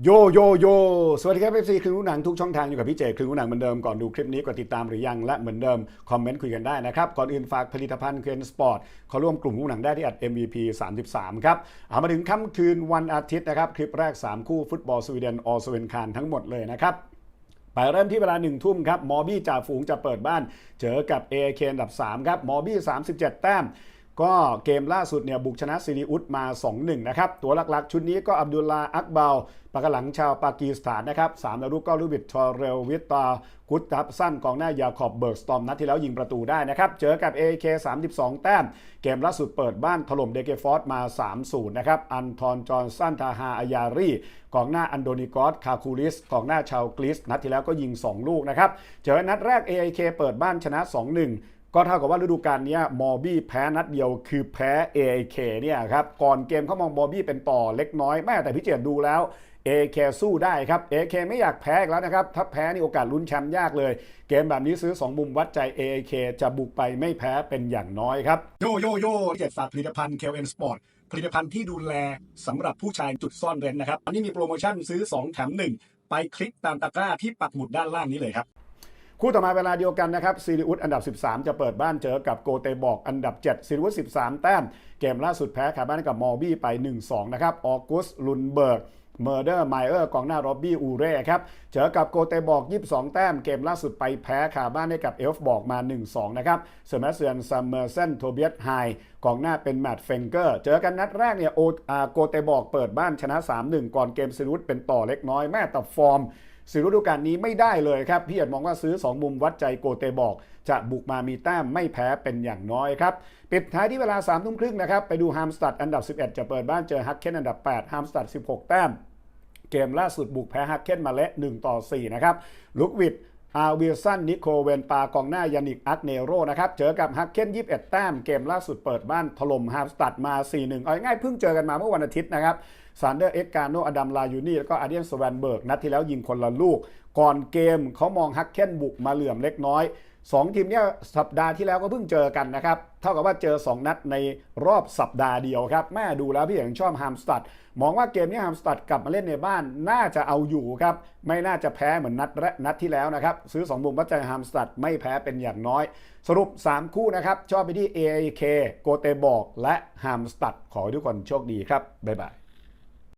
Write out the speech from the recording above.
โยโยโยสวัสดีครับเอฟซีครึ่งรู้หนังทุกช่องทางอยู่กับพี่เจครึ่งรู้หนังเหมือนเดิมก่อนดูคลิปนี้กดติดตามหรือยังและเหมือนเดิมคอมเมนต์คุยกันได้นะครับ ก่อนอื่นฝากผลิตภัณฑ์เคนสปอร์ตเขาร่วมกลุ่มรู้หนังได้ที่อัด MVP 33 ครับเอามาถึงค่ำคืนวันอาทิตย์นะครับ คลิปแรก 3 คู่ฟุตบอลสวีเดนออสเวนคานทั้งหมดเลยนะครับไปเริ่มที่เวลาหนึ่งทุ่มครับมอบี้จ่าฝูงจะเปิดบ้าน เจอกับ a อเอันดับ3ครับมอบี้37 แต้ม ก็เกมล่าสุดเนี่ยบุกชนะซิริอุสมา 2-1 นะครับ ตัวหลักๆ ชุดนี้ก็อับดุลลาอักเบาปากหลังชาวปากีสถานนะครับสามดารุ่งก็ลูบิดทอเรลวิตตากุตทับสั้นกองหน้ายาขอบเบิร์กสตอมนัดที่แล้วยิงประตูได้นะครับ เจอกับ AK 32 แต้ม เกมล่าสุดเปิดบ้านถล่มเดเกฟอร์ดมา 3-0 นะครับ อันทอนจอห์นสันทาฮาอายารีกองหน้าอันโดนิกอสคาคูลิสกองหน้าชาวกรีซนัดที่แล้วก็ยิง 2 ลูกนะครับ เจอนัดแรก AIK เปิดบ้านชนะ 2-1 ก็เท่ากับว่าฤดูกาลนี้มอบี้แพ้นัดเดียวคือแพ้ AIK เนี่ยครับก่อนเกมเขามองมอบี้เป็นต่อเล็กน้อยแม่แต่พี่เจดดูแล้ว AK สู้ได้ครับ AK ไม่อยากแพ้อีกแล้วนะครับ ถ้าแพ้นี่โอกาสลุ้นแชมป์ยากเลย เกมแบบนี้ซื้อ 2 มุมวัดใจ AK จะบุกไปไม่แพ้เป็นอย่างน้อยครับ โยโยโย่เจ็ดฝากผลิตภัณฑ์ KLN Sport ผลิตภัณฑ์ที่ดูแลสำหรับผู้ชายจุดซ่อนเร้นนะครับอันนี้มีโปรโมชั่นซื้อ 2 แถม 1 ไปคลิกตามตะกร้าที่ปักหมุดด้านล่างนี้เลยครับ คู่ต่อมาเวลาเดียวกันนะครับซีริอุสอันดับ 13 จะเปิดบ้านเจอกับโกเตบอกอันดับ 7ซีริอุส13 แต้ม เกมล่าสุดแพ้ขาบ้านให้กับมอร์บี้ไป 1-2 นะครับออกุสลุนเบิร์กเมอร์เดอร์ไมเออร์กองหน้าโรบบี้อูเร่ครับ เจอกับโกเตบอก 22 แต้ม เกมล่าสุดไปแพ้ขาบ้านให้กับเอลฟ์บอกมา 1-2 นะครับเซอร์แมสเซียนซัมเมอร์เซนโทเบียสไฮกองหน้าเป็นแมตต์เฟงเกอร์ เจอกันนัดแรกเนี่ยโอโกเตบอกเปิดบ้านชนะ 3-1 ก่อนเกมซีรุสเป็นต่อเล็กน้อยแม่แต่ฟอร์ม สื่อฤดูกาลนี้ไม่ได้เลยครับ พี่เอ็ดมองว่าซื้อ 2 มุมวัดใจโกเตบอก จะบุกมามีแต้มไม่แพ้เป็นอย่างน้อยครับ ปิดท้ายที่เวลา3ามทุ่มครึ่งนะครับ ไปดูฮามสตัดอันดับ 11 จะเปิดบ้านเจอฮักเคนอันดับ8ฮามสตัด 16 แต้ม เกมล่าสุดบุกแพ้ฮักเคนมาเละ1ต่อ4นะครับลุกวิดอาวิลสัน นิโคเวนปากองหน้ายานิกอักเนโรนะครับ เจอกับฮักเคน21 แต้ม เกมล่าสุดเปิดบ้านถล่มฮามสตัดมา 4-1 เอาง่ายเพิ่งเจอกันมาเมื่อวันอาทิตย์นะครับ ซานเดอร์เอ็กกาโนอดัมลายูนี่แล้วก็อาเดียนสแวนเบิร์กนัดที่แล้วยิงคนละลูก ก่อนเกมเขามองฮักเคนบุกมาเหลื่อมเล็กน้อยสองทีมเนี่ยสัปดาห์ที่แล้วก็เพิ่งเจอกันนะครับ เท่ากับว่าเจอ 2 นัดในรอบสัปดาห์เดียวครับ แม่ดูแล้วพี่เอกชอบฮามสตัดมองว่าเกมนี้ฮามสตัดกลับมาเล่นในบ้านน่าจะเอาอยู่ครับไม่น่าจะแพ้เหมือนนัดแรกนัดที่แล้วนะครับซื้อ 2 มุมวัดใจฮามสตัดไม่แพ้เป็นอย่างน้อย สรุป 3 คู่นะครับชอบไปที่ AIK โกเตบอกและฮามสตัดขอให้ทุกคนโชคดีครับบ๊ายบาย